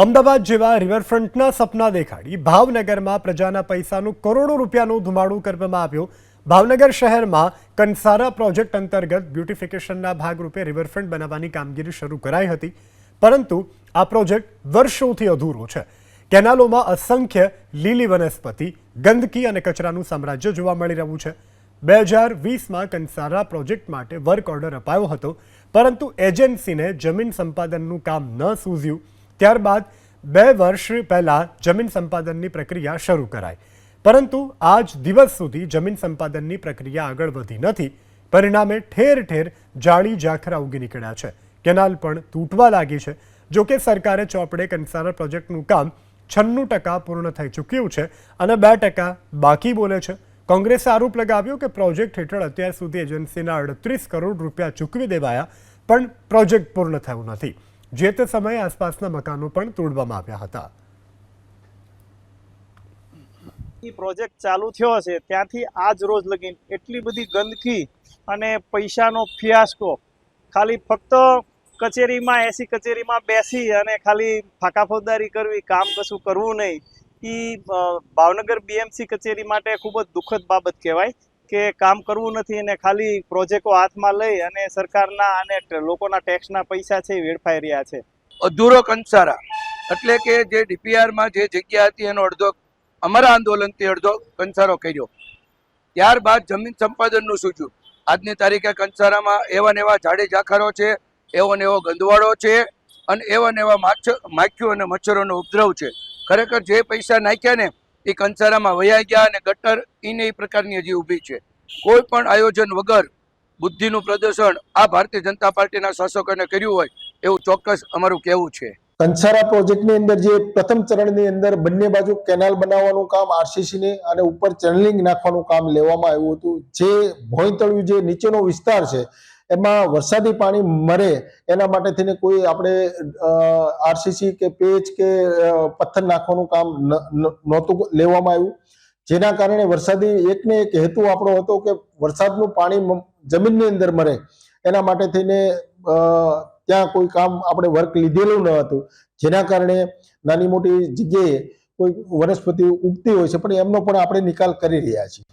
અમદાવાદ જેવા રિવરફ્રન્ટના સપના દેખાડી ભાવનગરમાં પ્રજાના પૈસાનું કરોડો રૂપિયાનું ધુમાડું કરવામાં આવ્યું. ભાવનગર શહેરમાં કંસારા પ્રોજેક્ટ અંતર્ગત બ્યુટિફિકેશનના ભાગરૂપે રિવરફ્રન્ટ બનાવવાની કામગીરી શરૂ કરાઈ હતી. પરંતુ આ પ્રોજેક્ટ વર્ષોથી અધૂરો છે. કેનાલોમાં અસંખ્ય લીલી વનસ્પતિ, ગંદકી અને કચરાનું સામ્રાજ્ય જોવા મળી રહ્યું છે. બે હજાર વીસમાં કંસારા પ્રોજેક્ટ માટે વર્ક ઓર્ડર અપાયો હતો, પરંતુ એજન્સીને જમીન સંપાદનનું કામ ન સૂઝ્યું. ત્યારબાદ બે વર્ષ પહેલાં જમીન સંપાદનની પ્રક્રિયા શરૂ કરાઈ. પરંતુ આજ દિવસ સુધી જમીન સંપાદનની પ્રક્રિયા આગળ વધી નથી. પરિણામે ઠેર ઠેર જાળી જાખરા ઉગી નીકળ્યા છે. કેનાલ પણ તૂટવા લાગી છે. જોકે સરકારે ચોપડે કંસારા પ્રોજેક્ટનું કામ છન્નું ટકા પૂર્ણ થઈ ચૂક્યું છે અને બે ટકા બાકી બોલે છે. કોંગ્રેસે આરોપ લગાવ્યો કે પ્રોજેક્ટ હેઠળ અત્યાર સુધી એજન્સીના અડત્રીસ કરોડ રૂપિયા ચૂકવી દેવાયા, પણ પ્રોજેક્ટ પૂર્ણ થયું નથી. જે તે સમયે આસપાસના મકાનો પણ તોડવામાં આવ્યા હતા. એ પ્રોજેક્ટ ચાલુ થયો છે. ત્યાંથી આજ રોજ લગીન એટલી બધી ગંદકી અને પૈસાનો ફિયાસ્કો. ખાલી ફક્ત કચેરીમાં, એસી કચેરીમાં બેસી અને ખાલી ફાકા ફોજદારી કરવી, કામ કશું કરવું નહીં. એ ભાવનગર બીએમસી કચેરી માટે ખૂબ જ દુઃખદ બાબત કહેવાય. કે કામ કરવું નથી અને ખાલી પ્રોજેક્ટો હાથમાં લઈ અને સરકારના અને લોકોના ટેક્સના પૈસા છે વેડફાઈ રહ્યા છે. અધૂરો કંસારા. એટલે કે જે ડીપીઆરમાં જે જગ્યા હતી એનો અડધો, અમારા આંદોલનથી અડધો કંસારો કર્યો. ત્યારબાદ જમીન સંપાદનનું સૂચ્યું આજની તારીખે કંસારામાં એવા ને એવા ઝાડી ઝાખરો છે, એવો ને એવો ગંદવાડો છે, અને એવા ને એવા માછ માખ્યું અને મચ્છરોનો ઉપદ્રવ છે. ખરેખર જે પૈસા નાખ્યા ને એ કંસારામાં વયા ગયા અને ગટર એને એ પ્રકારની હજી ઊભી છે. કોઈ પણ આયોજન વગર બુદ્ધિનું પ્રદર્શન આ ભારતીય જનતા પાર્ટીના શાસકોને કર્યું હોય એવું ચોક્કસ અમારું કહેવું છે. કંસારા પ્રોજેક્ટની અંદર જે પ્રથમ ચરણની અંદર બંને બાજુ કેનાલ બનાવવાનું કામ આરસીસી ને અને ઉપર ચેનલિંગ નાખવાનું કામ લેવામાં આવ્યું હતું. જે ભોયતળિયું જે નીચેનો વિસ્તાર છે એમાં વરસાદી પાણી મરે, એના માટે થઈને કોઈ આપણે આરસીસી કે પેચ કે પથ્થર નાખવાનું કામ નહોતું લેવામાં આવ્યું. જેના કારણે વરસાદી એકને એક હેતુ આપણો હતો કે વરસાદનું પાણી જમીનની અંદર મરે. એના માટે થઈને ત્યાં કોઈ કામ આપણે વર્ક લીધેલું ન હતું. જેના કારણે નાની મોટી જગ્યાએ કોઈ વનસ્પતિ ઉગતી હોય છે, પણ એમનો પણ આપણે નિકાલ કરી રહ્યા છીએ.